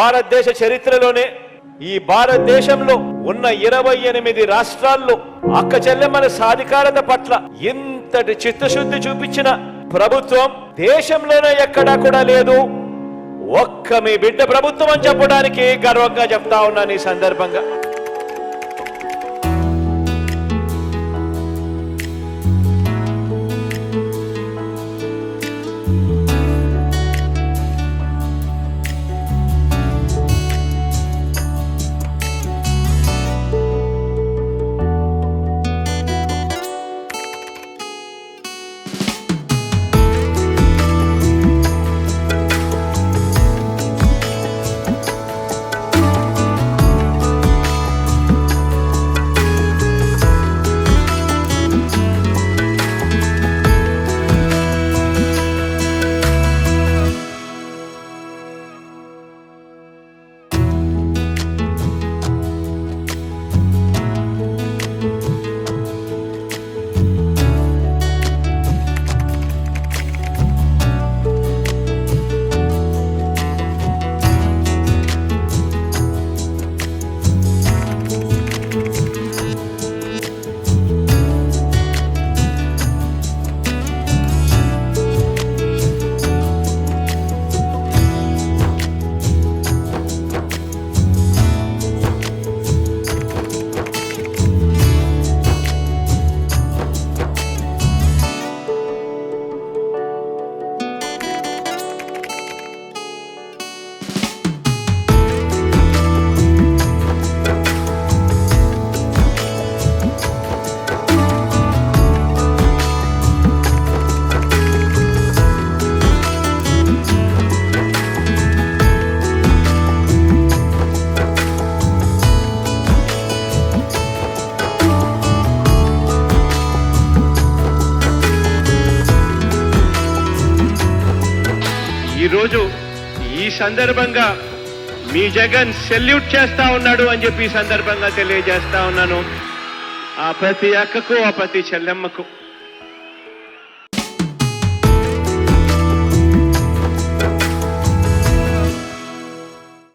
భారతదేశ చరిత్రలోనే ఈ భారతదేశంలో ఉన్న ఇరవై ఎనిమిది రాష్ట్రాల్లో అక్క చెల్లెమ్మల సాధికారత పట్ల ఇంతటి చిత్తశుద్ధి చూపించిన ప్రభుత్వం దేశంలోనే ఎక్కడా కూడా లేదు. ఒక్క మీ బిడ్డ ప్రభుత్వం అని చెప్పడానికి గర్వంగా చెప్తా ఉన్నాను ఈ సందర్భంగా. ఈరోజు ఈ సందర్భంగా మీ జగన్ సెల్యూట్ చేస్తా ఉన్నాడు అని చెప్పి ఈ సందర్భంగా తెలియజేస్తా ఉన్నాను. ఆ ప్రతి అక్కకు ఆ ప్రతి చెల్లెమ్మకు.